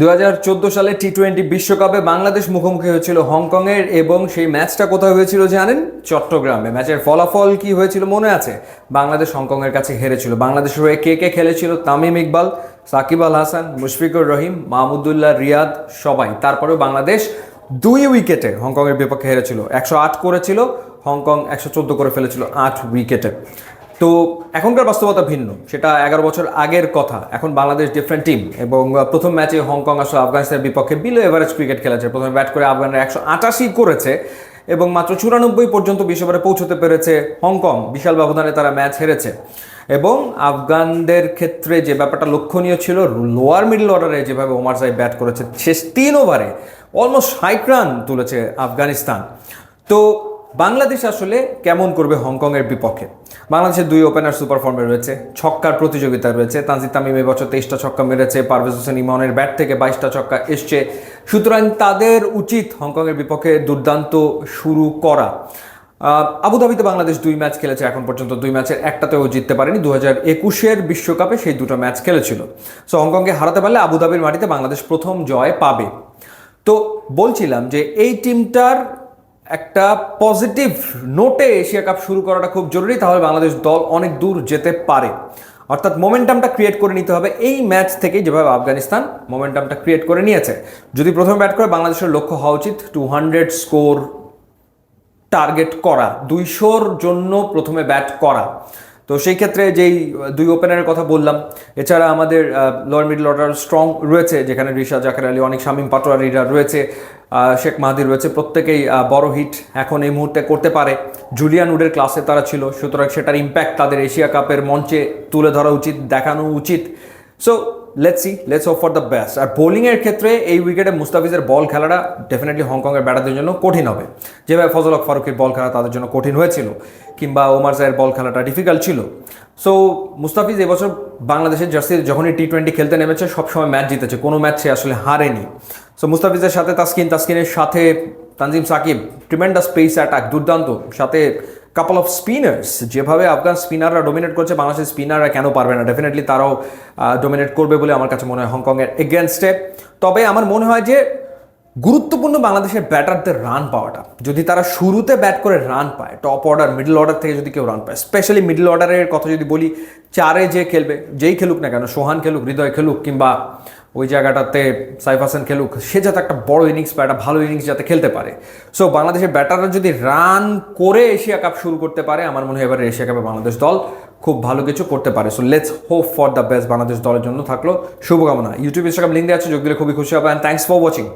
দু হাজার চোদ্দ সালে টি টোয়েন্টি বিশ্বকাপে বাংলাদেশ মুখোমুখি হয়েছিল হংকংয়ের এবং সেই ম্যাচটা কোথায় হয়েছিল জানেন? চট্টগ্রামে। ম্যাচের ফলাফল কি হয়েছিল মনে আছে? বাংলাদেশ হংকংয়ের কাছে হেরেছিল। বাংলাদেশের হয়ে কে কে খেলেছিল? তামিম ইকবাল, সাকিব আল হাসান, মুশফিকুর রহিম, মাহমুদুল্লাহ, রিয়াদ, সবাই। তারপরেও বাংলাদেশ দুই উইকেটে হংকংয়ের বিপক্ষে হেরেছিল। একশো আট করেছিল, হংকং একশো চোদ্দ করে ফেলেছিল আট উইকেটে। তো এখনকার বাস্তবতা ভিন্ন। সেটা এগারো বছর আগের কথা। এখন বাংলাদেশ ডিফারেন্ট টিম এবং প্রথম ম্যাচে হংকং আসলে আফগানিস্তানের বিপক্ষে বিলো এভারেজ ক্রিকেট খেলেছে। প্রথমে ব্যাট করে আফগানরা একশো আটাশি করেছে এবং মাত্র চুরানব্বই পর্যন্ত বিশ্ব ওভারে পৌঁছতে পেরেছে হংকং। বিশাল ব্যবধানে তারা ম্যাচ হেরেছে। এবং আফগানদের ক্ষেত্রে যে ব্যাপারটা লক্ষণীয় ছিল লোয়ার মিডল অর্ডারে যেভাবে ওমার সাহেব ব্যাট করেছে, শেষ তিন ওভারে অলমোস্ট ষাট রান তুলেছে আফগানিস্তান। তো বাংলাদেশ আসলে কেমন করবে হংকংয়ের বিপক্ষে? বাংলাদেশের দুই ওপেনার সুপার ফর্মে রয়েছে, ছক্কার প্রতিযোগিতা রয়েছে, তানজিদ তামিম এবছর তেইশটা ছক্কা মেরেছে, পারভেজ হোসেন ইমনের ব্যাট থেকে বাইশটা ছক্কা এসছে। সুতরাং তাদের উচিত হংকংয়ের বিপক্ষে দুর্দান্ত শুরু করা। আবুধাবিতে বাংলাদেশ দুই ম্যাচ খেলেছে, এখন পর্যন্ত দুই ম্যাচের একটাতেও জিততে পারেনি। দু হাজার একুশের বিশ্বকাপে সেই দুটো ম্যাচ খেলেছিল। সো হংকংকে হারাতে পারলে আবুধাবির মাটিতে বাংলাদেশ প্রথম জয় পাবে। তো বলছিলাম যে এই টিমটার একটা পজিটিভ নোটে এশিয়া কাপ শুরু করাটা খুব জরুরি, তাহলে বাংলাদেশ দল অনেক দূর যেতে পারে। অর্থাৎ মোমেন্টামটা ক্রিয়েট করে নিতে হবে এই ম্যাচ থেকে, যেভাবে আফগানিস্তান মোমেন্টামটা ক্রিয়েট করে নিয়েছে। যদি প্রথমে ব্যাট করে, বাংলাদেশের লক্ষ্য হওয়া উচিত টু হান্ড্রেড স্কোর টার্গেট করা, দুইশোর জন্য প্রথমে ব্যাট করা। তো সেই ক্ষেত্রে যেই দুই ওপেনারের কথা বললাম, এছাড়া আমাদের লোয়ার মিডল অর্ডার স্ট্রং রয়েছে, যেখানে রিশা জাকের আলী, অনেক শামীম পাটোয়ারিরা রয়েছে শেখ মাহাদি রয়েছে, প্রত্যেকেই বড় হিট এখন এই মুহূর্তে করতে পারে। জুলিয়ান উডের ক্লাসে তারা ছিল, সুতরাং সেটার ইম্প্যাক্ট তাদের এশিয়া কাপের মঞ্চে তুলে ধরা উচিত, দেখানো উচিত। So let's see let's hope for the best আর বোলিংয়ের ক্ষেত্রে এই উইকেটে মুস্তাফিজের বল খেলাটা ডেফিনেটলি হংকংয়ের ব্যাটারদের জন্য কঠিন হবে। যেভাবে ফজল হক ফারুকের বল খেলা তাদের জন্য কঠিন হয়েছিল, কিংবা ওমার জায়ের বল খেলাটা ডিফিকাল্ট ছিল। সো মুস্তাফিজ এবছর বাংলাদেশের জার্সি যখনই টি টোয়েন্টি খেলতে নেমেছে, সবসময় ম্যাচ জিতেছে। কোনো ম্যাচ সে আসলে হারেনি। সো মুস্তাফিজের সাথে তাসকিন, তাসকিনের সাথে Tanzim Sakib tremendous pace attack দুর্দান্ত। সাথে কাপল অফ স্পিনার্স যেভাবে আফগান স্পিনাররা ডোমিনেট করছে বাংলাদেশের স্পিনাররা কেন পারবে না? ডেফিনেটলি তারাও ডোমিনেট করবে বলে আমার কাছে মনে হয় হংকংয়ের এগেনস্টে তবে আমার মনে হয় যে গুরুত্বপূর্ণ বাংলাদেশের ব্যাটারদের রান পাওয়াটা। যদি তারা শুরুতে ব্যাট করে রান পায় টপ অর্ডার মিডল অর্ডার থেকে যদি কেউ রান পায় স্পেশালি মিডল অর্ডারের কথা যদি বলি, চারে যে খেলবে, যেই খেলুক না কেন, সোহান খেলুক, হৃদয় খেলুক কিংবা ওই জায়গাটাতে সাইফ হাসান খেলুক, সে যাতে একটা বড় ইনিংস বা একটা ভালো ইনিংস যাতে খেলতে পারে। সো বাংলাদেশের ব্যাটাররা যদি রান করে এশিয়া কাপ শুরু করতে পারে, আমার মনে হয় এবার এশিয়া কাপে বাংলাদেশ দল খুব ভালো কিছু করতে পারে। So let's hope for the best Bangladesh দলের জন্য থাকল। শুভকামনা। ইউটিউব ইনস্টাগ্রাম লিঙ্ক দেওয়া আছে, যোগ দিলে খুবই খুশি হবে। And thanks for watching